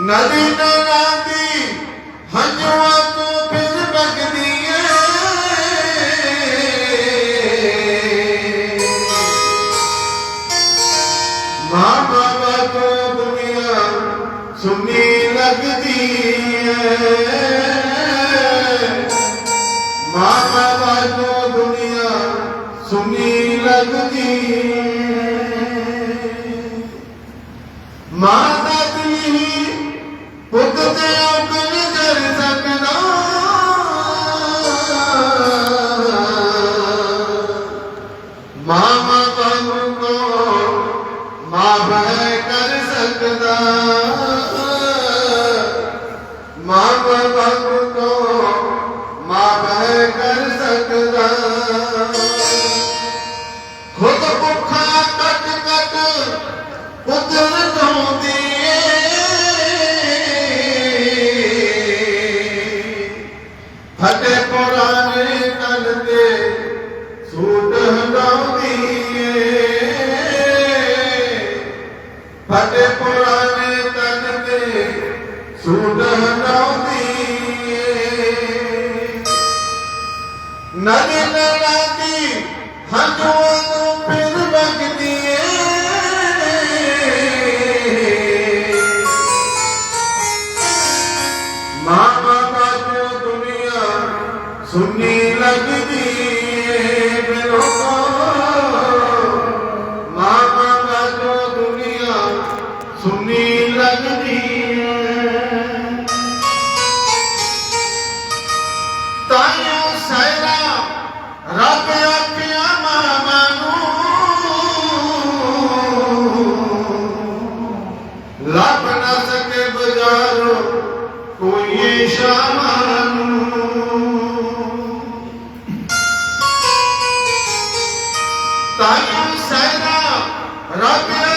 ਨਦੀ ਨਦੀ ਹੰਝੂਆਂ ਤੋਂ ਫਿਰ ਵਗਦੀ ਏ ਮਾਂ ਬਾਬਾ ਤੋਂ ਦੁਨੀਆ ਸੁਣੀ ਲੱਗਦੀ ਏ ਮਾਂ ਬਾਬਾ ਤੋਂ ਦੁਨੀਆ ਸੁਣੀ ਲੱਗਦੀ ਏ ਮਾਂ ਦਾ ਪੁੱਤ ਤੇ ਔਗਣ ਕਰ ਸਕਦਾ। ਮਾਂ ਬਾਬਾ ਨੂੰ ਕੋ ਮਾਂ ਬਹਿ ਕਰ ਸਕਦਾ। ਮਾਂ ਬਾਬਾ ਨੂੰ ਕੋ ਮਾਂ ਬਹਿ ਕਰ ਸਕਦਾ। ਫਟੇ ਪੁਰਾਣੇ ਤਨ ਤੇ ਸੂਟ ਹਟਾਉਂਦੀ ਫਟੇ ਪੁਰਾਣੇ ਤਨ ਤੇ ਸੂਟ ਹਟਾਉਂਦੀ ਨਦੀ ਨਲਾਦੀ ਹੰਝੂਆਂ ਨੂੰ ਸੁਣੀ ਲੱਗਦੀ ਏ ਬਿਲੋਕੋ। ਮਾਂ ਬਾਬਾ ਦੁਨੀਆ ਸੁਣੀ ਲੱਗਦੀ ਏ। ਤਾਇਆ ਸਹਿਰਾ ਰੱਬ ਆਖਿਆ ਮਾਮਾ ਨੂੰ, ਲੱਭ ਨਾ ਸਕੇ ਬਾਜ਼ਾਰੋਂ ਕੋਈ ਸ਼ਾਮਾਂ। ਤਾਇਆ ਸਹਿਰਾ ਰੱਬ